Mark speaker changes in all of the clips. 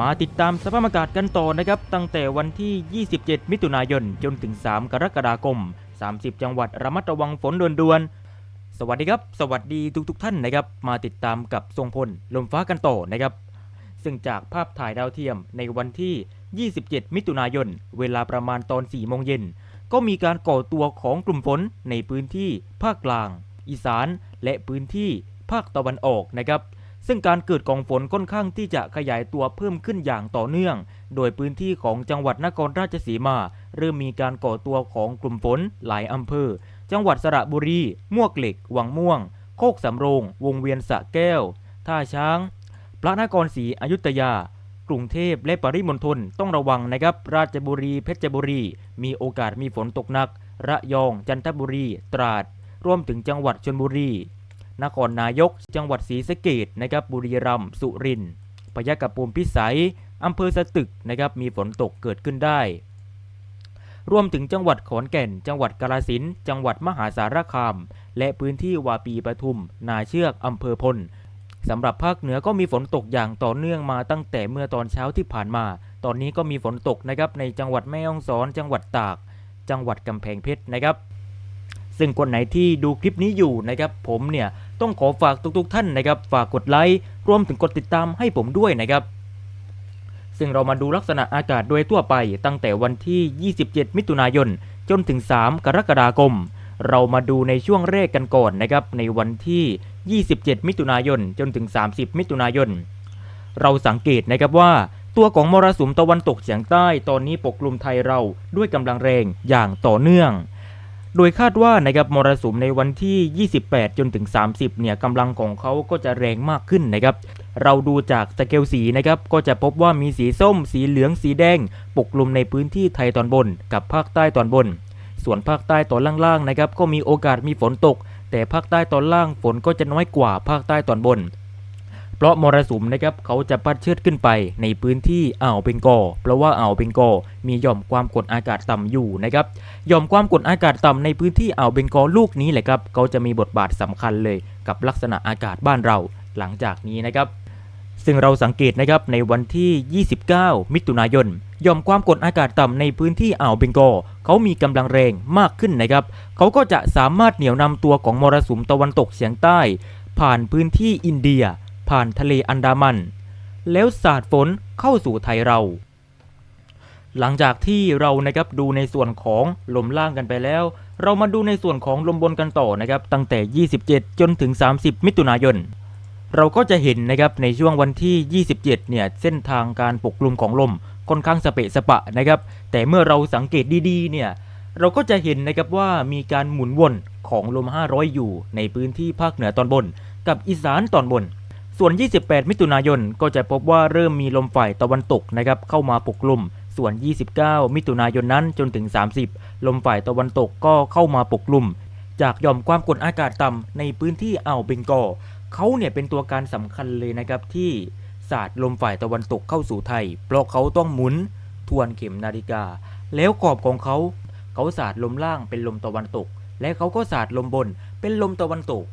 Speaker 1: มาติดตามสภาพอากาศกันต่อนะครับ ตั้งแต่วันที่ 27 มิถุนายน จนถึง 3 กรกฎาคม 30 จังหวัดระมัดระวังฝนด่วนๆ สวัสดีครับ สวัสดีทุกๆท่านนะครับ มาติดตามกับทรงพลลมฟ้ากันต่อนะครับ ซึ่งจากภาพถ่ายดาวเทียมในวันที่ 27 มิถุนายน เวลาประมาณตอน 4 โมงเย็น ก็มีการก่อตัวของกลุ่มฝนในพื้นที่ภาคกลาง อีสาน และพื้นที่ภาคตะวันออกนะครับ ซึ่งการเกิดกองฝนค่อนข้างที่จะขยายตัวเพิ่มขึ้นอย่างต่อเนื่อง โดยพื้นที่ของจังหวัดนครราชสีมา เริ่มมีการก่อตัวของกลุ่มฝนหลายอำเภอ จังหวัดสระบุรี มวกเหล็ก วังม่วง โคกสำโรง วงเวียนสะแก้ว ท่าช้าง พระนครศรีอยุธยา กรุงเทพและปริมณฑลต้องระวังนะครับ ราชบุรี เพชรบุรี มีโอกาสมีฝนตกหนัก ระยอง จันทบุรี ตราด รวมถึงจังหวัดชลบุรี นครนายก จังหวัดศรีสะเกดนะครับบุรีรัมย์สุรินทร์พยากระปูมพิสัยอำเภอสตึกนะครับมีฝนตกเกิดขึ้นได้ รวมถึงจังหวัดขอนแก่น จังหวัดกาฬสินธุ์จังหวัดมหาสารคาม และพื้นที่วาปีปทุม นาเชือกอำเภอพลสำหรับภาคเหนือก็มีฝนตกอย่างต่อเนื่องมาตั้งแต่เมื่อตอนเช้าที่ผ่านมา ตอนนี้ก็มีฝนตกนะครับในจังหวัดแม่ฮ่องสอน จังหวัดตาก จังหวัดกำแพงเพชรนะครับ ซึ่งคนไหนที่ดูคลิปนี้อยู่นะครับ ผมเนี่ย ต้องขอฝากทุกๆท่านนะครับ ฝากกดไลค์รวมถึงกดติดตามให้ผมด้วยนะครับ ซึ่งเรามาดูลักษณะอากาศโดยทั่วไปตั้งแต่วันที่ 27 มิถุนายน จนถึง 3 กรกฎาคม เรามาดูในช่วงแรกกันก่อนนะครับในวันที่ 27 มิถุนายน จนถึง 30 มิถุนายน เราสังเกตนะครับว่าตัวของมรสุมตะวันตกเฉียงใต้ตอนนี้ปกคลุมไทยเราด้วยกำลังแรงอย่างต่อเนื่อง โดยคาดว่านะครับมรสุมในวันที่ 28 จนถึง 30 เนี่ยกำลังของเขาก็จะแรงมากขึ้นนะครับเราดูจากสเกลสีนะครับก็จะพบว่ามีสีส้ม สีเหลืองสีแดง ปกคลุมในพื้นที่ไทยตอนบน กับภาคใต้ตอนบน ส่วนภาคใต้ตอนล่างๆนะครับก็มีโอกาสมีฝนตก แต่ภาคใต้ตอนล่างฝนก็จะน้อยกว่าภาคใต้ตอนบน เพราะมรสุมนะครับเขาจะพัดเชือดขึ้นไปในพื้นที่อ่าวเบงกอเพราะว่าอ่าวเบงกอมีหย่อมความกดอากาศต่ำอยู่นะครับหย่อมความกดอากาศต่ำในพื้นที่อ่าวเบงกอลูกนี้แหละครับเขาจะมีบทบาทสำคัญเลยกับลักษณะอากาศบ้านเราหลังจากนี้นะครับ ซึ่งเราสังเกตนะครับในวันที่ 29 มิถุนายนหย่อมความกดอากาศต่ำในพื้นที่อ่าวเบงกอลเขามีกำลังแรงมากขึ้นนะครับ เขาก็จะสามารถเหนี่ยวนำตัวของมรสุมตะวันตกเฉียงใต้ ผ่านพื้นที่อินเดีย ผ่านทะเลอันดามัน แล้วสาดฝนเข้าสู่ไทยเรา หลังจากที่เรานะครับดูในส่วนของลมล่างกันไปแล้ว เรามาดูในส่วนของลมบนกันต่อนะครับ ตั้งแต่ 27 จนถึง 30 มิถุนายนเราก็จะเห็นนะครับในช่วงวันที่ 27 เนี่ยเส้นทางการปกคลุมของลมค่อนข้างสเปะสปะนะครับ แต่เมื่อเราสังเกตดีๆ เนี่ยเราก็จะเห็นนะครับว่ามีการหมุนวนของลม 500 อยู่ในพื้นที่ภาคเหนือตอนบน กับอีสานตอนบน ส่วน 28 มิถุนายนก็จะพบว่าเริ่มมีลมฝ่ายตะวันตกนะครับเข้ามาปกคลุม ส่วน 29 มิถุนายนนั้นจนถึง 30 ลมฝ่ายตะวันตกก็เข้ามาปกคลุม จากย่อมความกดอากาศต่ำในพื้นที่อ่าวเบงกอลเขาเนี่ยเป็นตัวการสำคัญเลยนะครับที่ศาสาดลมฝ่ายตะวันตกเข้าสู่ไทย เพราะเขาต้องหมุนทวนเข็มนาฬิกา แล้วกรอบของเขาเขาศาสาดลมล่างเป็นลมตะวันตก และเขาก็ศาสาดลมบนเป็นลมตะวันตก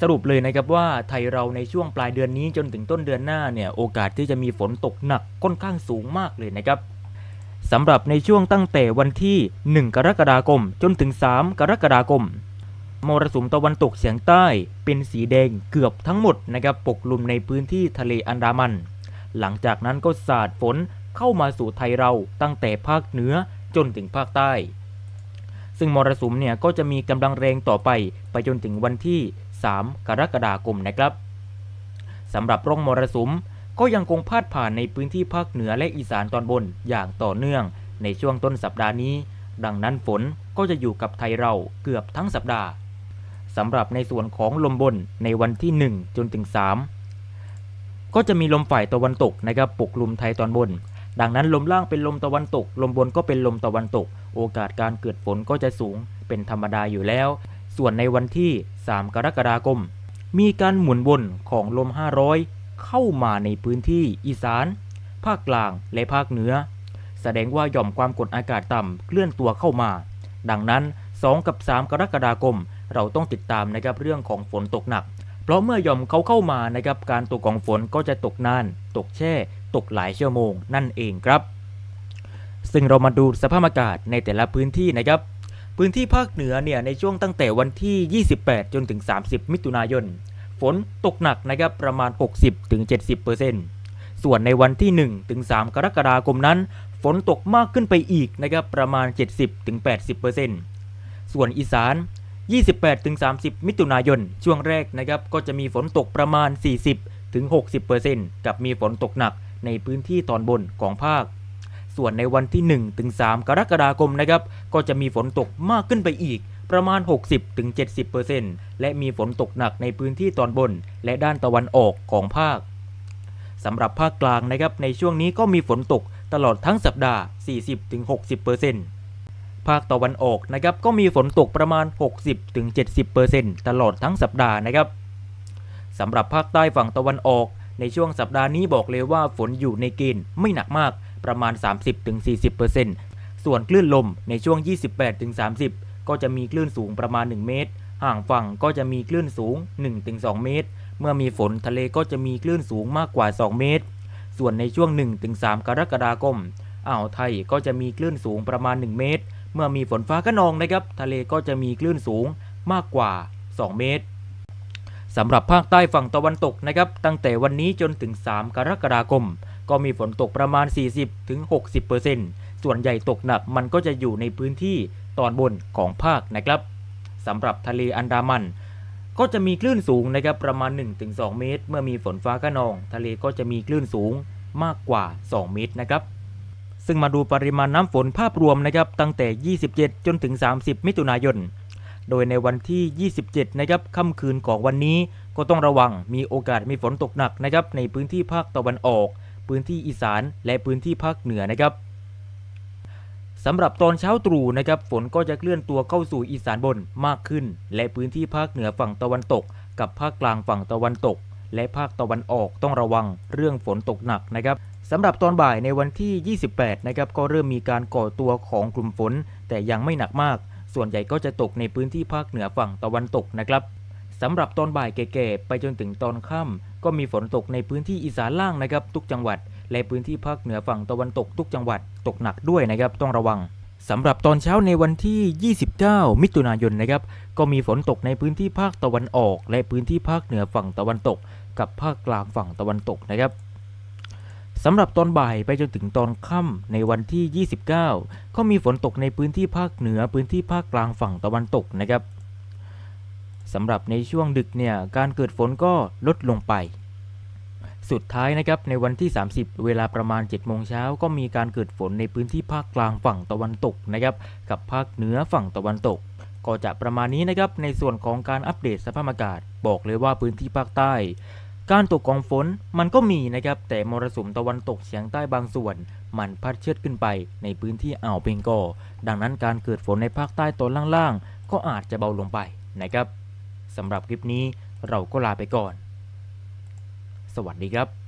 Speaker 1: สรุปเลยนะครับว่าไทยเราในช่วงปลายเดือนนี้จนถึงต้นเดือนหน้าเนี่ยโอกาสที่จะมีฝนตกหนักค่อนข้างสูงมากเลยนะครับสำหรับในช่วงตั้งแต่วันที่ 1 กรกฎาคม จนถึง 3 กรกฎาคมมรสุมตะวันตกเฉียงใต้เป็นสีแดงเกือบทั้งหมดนะครับปกคลุมในพื้นที่ทะเลอันดามัน หลังจากนั้นก็สาดฝนเข้ามาสู่ไทยเราตั้งแต่ภาคเหนือจนถึงภาคใต้ ซึ่งมรสุมเนี่ยก็จะมีกำลังแรงต่อไปไปจนถึงวันที่ 3 กรกฎาคมนะครับสำหรับร่องมรสุมก็ยังคงพาดผ่านในพื้นที่ภาคเหนือและอีสานตอนบนอย่างต่อเนื่อง ในช่วงต้นสัปดาห์นี้ ดังนั้นฝนก็จะอยู่กับไทยเราเกือบทั้งสัปดาห์สำหรับในส่วนของลมบนในวันที่ 1 จนถึง 3 ก็จะมีลมฝ่ายตะวันตกนะครับปกคลุมไทยตอนบน ดังนั้นลมล่างเป็นลมตะวันตก ลมบนก็เป็นลมตะวันตก โอกาสการเกิดฝนก็จะสูงเป็นธรรมดาอยู่แล้ว ส่วนในวันที่ 3 กรกฎาคม มีการหมุนวนของลม 500 เข้ามาในพื้นที่อีสาน ภาคกลางและภาคเหนือ แสดงว่าหย่อมความกดอากาศต่ำเคลื่อนตัวเข้ามา ดังนั้น 2 กับ 3 กรกฎาคม เราต้องติดตามนะครับเรื่องของฝนตกหนัก เพราะเมื่อหย่อมเขาเข้ามานะครับการตกของฝนก็จะตกนาน ตกแช่ ตกหลายชั่วโมงนั่นเองครับ ซึ่งเรามาดูสภาพอากาศในแต่ละพื้นที่นะครับ พื้นที่ภาคเหนือเนี่ยในช่วงตั้งแต่วันที่ 28 จนถึง 30 มิถุนายน ฝนตกหนักนะครับประมาณ 60-70%ส่วนในวันที่1ถึง3กรกฎาคมนั้น ฝนตกมากขึ้นไปอีกนะครับประมาณ 70-80%ส่วนอีสาน 28-30 มิถุนายน ช่วงแรกนะครับก็จะมีฝนตกประมาณ 40-60%กับมีฝนตกหนักในพื้นที่ตอนบนของภาค ส่วนในวันที่1ถึง3กรกฎาคมนะครับ ก็จะมีฝนตกมากขึ้นไปอีก ประมาณ 60-70%และมีฝนตกหนักในพื้นที่ตอนบน และด้านตะวันออกของภาคสำหรับภาคกลางนะครับในช่วงนี้ก็มีฝนตกตลอดทั้งสัปดาห์ 40-60%ภาคตะวันออกนะครับก็มีฝนตกประมาณ 60-70%ตลอดทั้งสัปดาห์นะครับสำหรับภาคใต้ฝั่งตะวันออก ในช่วงสัปดาห์นี้บอกเลยว่าฝนอยู่ในเกณฑ์ไม่หนักมาก ประมาณ 30-40%ส่วนคลื่นลมในช่วง 28-30 ก็จะมีคลื่นสูงประมาณ 1 เมตร ห่างฝั่งก็จะมีคลื่นสูง 1-2 เมตร เมื่อมีฝนทะเลก็จะมีคลื่นสูงมากกว่า 2 เมตร ส่วนในช่วง 1-3 กรกฎาคมอ่าวไทยก็จะมีคลื่นสูงประมาณ 1 เมตร เมื่อมีฝนฟ้าคะนองนะครับ ทะเลก็จะมีคลื่นสูงมากกว่า 2 เมตรสำหรับภาคใต้ฝั่งตะวันตกนะครับ ตั้งแต่วันนี้จนถึง 3 กรกฎาคม ก็มีฝนตกประมาณ 40-60%ส่วนใหญ่ตกหนักมันก็จะอยู่ในพื้นที่ตอนบนของภาคนะครับสำหรับทะเลอันดามัน ก็จะมีคลื่นสูงนะครับประมาณ 1-2 เมตร เมื่อมีฝนฟ้าคะนอง ทะเลก็จะมีคลื่นสูงมากกว่า 2 เมตรนะครับซึ่งมาดูปริมาณน้ำฝนภาพรวมนะครับตั้งแต่ 27 จนถึง 30 มิถุนายน โดยในวันที่ 27 นะครับค่ำคืนของวันนี้ก็ต้องระวังมีโอกาสมีฝนตกหนักนะครับในพื้นที่ภาคตะวันออก พื้นที่อีสานและพื้นที่ภาคเหนือนะครับสำหรับตอนเช้าตรู่นะครับฝนก็จะเคลื่อนตัวเข้าสู่อีสานบนมากขึ้น และพื้นที่ภาคเหนือฝั่งตะวันตก กับภาคกลางฝั่งตะวันตก และภาคตะวันออกต้องระวังเรื่องฝนตกหนักนะครับสำหรับตอนบ่ายในวันที่ 28 นะครับก็เริ่มมีการก่อตัวของกลุ่มฝน แต่ยังไม่หนักมาก ส่วนใหญ่ก็จะตกในพื้นที่ภาคเหนือฝั่งตะวันตกนะครับ สำหรับตอนบ่ายแก่ๆไปจนถึงตอนค่ำก็มีฝนตกในพื้นที่อีสานล่างนะครับทุกจังหวัด และพื้นที่ภาคเหนือฝั่งตะวันตกทุกจังหวัดตกหนักด้วยนะครับต้องระวังสำหรับตอนเช้าในวันที่ 29 มิถุนายนนะครับ ก็มีฝนตกในพื้นที่ภาคตะวันออก และพื้นที่ภาคเหนือฝั่งตะวันตก กับภาคกลางฝั่งตะวันตกนะครับสำหรับตอนบ่ายไปจนถึงตอนค่ำในวันที่ 29 ก็มีฝนตกในพื้นที่ภาคเหนือพื้นที่ภาคกลางฝั่งตะวันตกนะครับ สำหรับในช่วงดึกเนี่ยการเกิดฝนก็ลดลงไป สุดท้ายนะครับในวันที่ 30 เวลาประมาณ7โมงเช้าก็มีการเกิดฝนในพื้นที่ภาคกลางฝั่งตะวันตกนะครับกับภาคเหนือฝั่งตะวันตก ก็จะประมาณนี้นะครับในส่วนของการอัปเดตสภาพอากาศ บอกเลยว่าพื้นที่ภาคใต้ การตกของฝนมันก็มีนะครับแต่มรสุมตะวันตกเฉียงใต้บางส่วน มันพัดเชิดขึ้นไปในพื้นที่อ่าวเบงกอลดังนั้นการเกิดฝนในภาคใต้ตอนล่างๆก็อาจจะเบาลงไปนะครับ สำหรับคลิปนี้เราก็ลาไปก่อน สวัสดีครับ